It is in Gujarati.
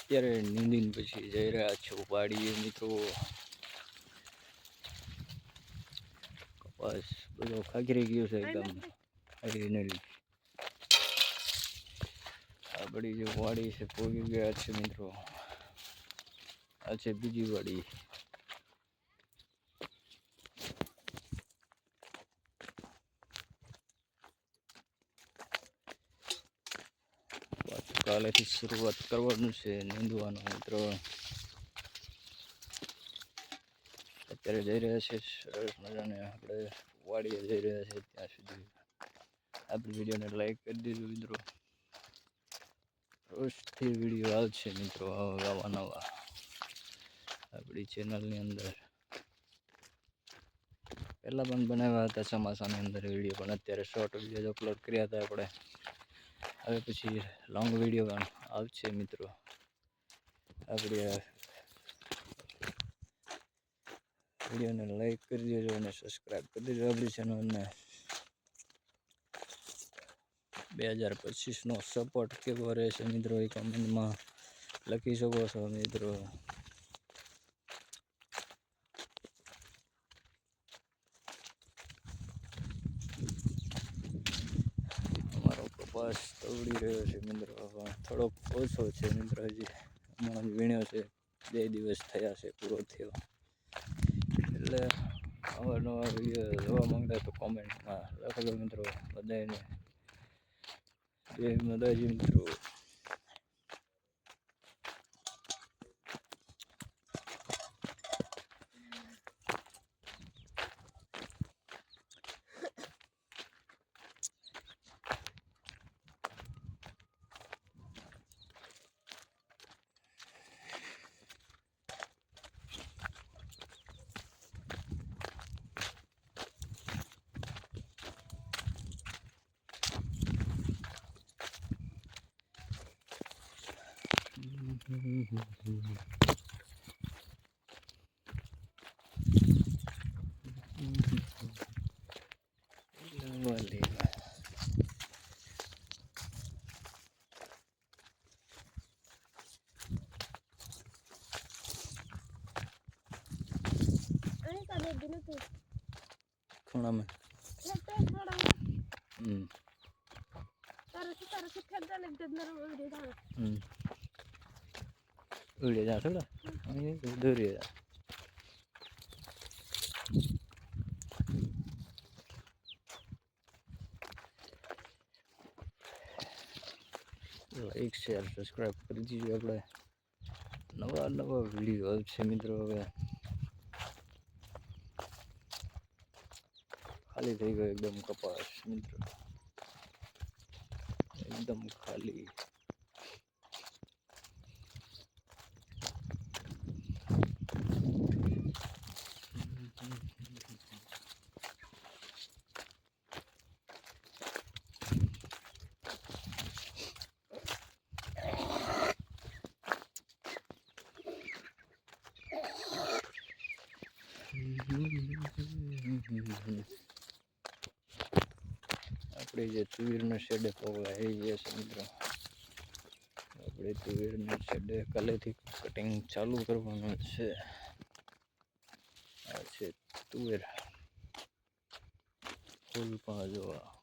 અત્યારે નીંદીને પછી જઈ રહ્યા છો વાડીએ મિત્રો. કપાસ બધો ખાખરી ગયો છે એકદમ. ફાઇનલી આપણી જે વાડી છે પોગી ગયા છે મિત્રો. આ છે બીજી વાડી પાછું કાલેથી શરૂઆત કરવાનું છે, નીંદવાનું મિત્રો. અત્યારે જઈ રહ્યા છે, સરસ મજાને આપણે વાડીએ જઈ રહ્યા છે, ત્યાં સુધી આપણી વિડીયોને લાઈક કરી દીધું મિત્રો. રોજથી વીડિયો આવશે મિત્રો, આવા નવા આપણી ચેનલની અંદર. પહેલાં પણ બનાવ્યા હતા ચોમાસાની અંદર વીડિયો, પણ અત્યારે શોર્ટ વીડિયો અપલોડ કર્યા હતા આપણે. હવે પછી લોંગ વીડિયો પણ આવશે મિત્રો. આપણે વિડીયોને લાઈક કરી દેજો અને સબસ્ક્રાઈબ કરી દેજો આપણી ચેનલને બે હજાર પચીસનો સપોર્ટ કેવો રહેશે મિત્રો એ કમેન્ટમાં લખી શકો છો મિત્રો. કપાસ તવડી રહ્યો છે મિત્રો. પણ થોડોક ઓછો છે મિત્રો. હજી હમણાં જ વીણ્યો છે. બે દિવસ થયા છે પૂરો થયો. એટલે નવા નવા વીડિયો જોવા માંગતા તો કોમેન્ટમાં લખજો મિત્રો. બધાને જય માતાજી મિત્રો. ખૂણામાં એટલે થોડા હમ તારે શું તારે શું ખેત જાને તે નર ઓડી ધાણ હમ જા થોડા અહીં દોરી જા લાઈક શેર સબસ્ક્રાઈબ કરી દીજો આપણે નવા નવા વીડિયો આવશે મિત્રો હવે ખાલી થઈ ગયો એકદમ કપાસ મિત્રો એકદમ ખાલી આપણે જે તુવેરનો શેડે જે છે મિત્રો. આપણે તુવેરના શેડે કાલેથી કટિંગ ચાલુ કરવાનું છે. આ છે તુવેર. ફૂલ પણ જોવા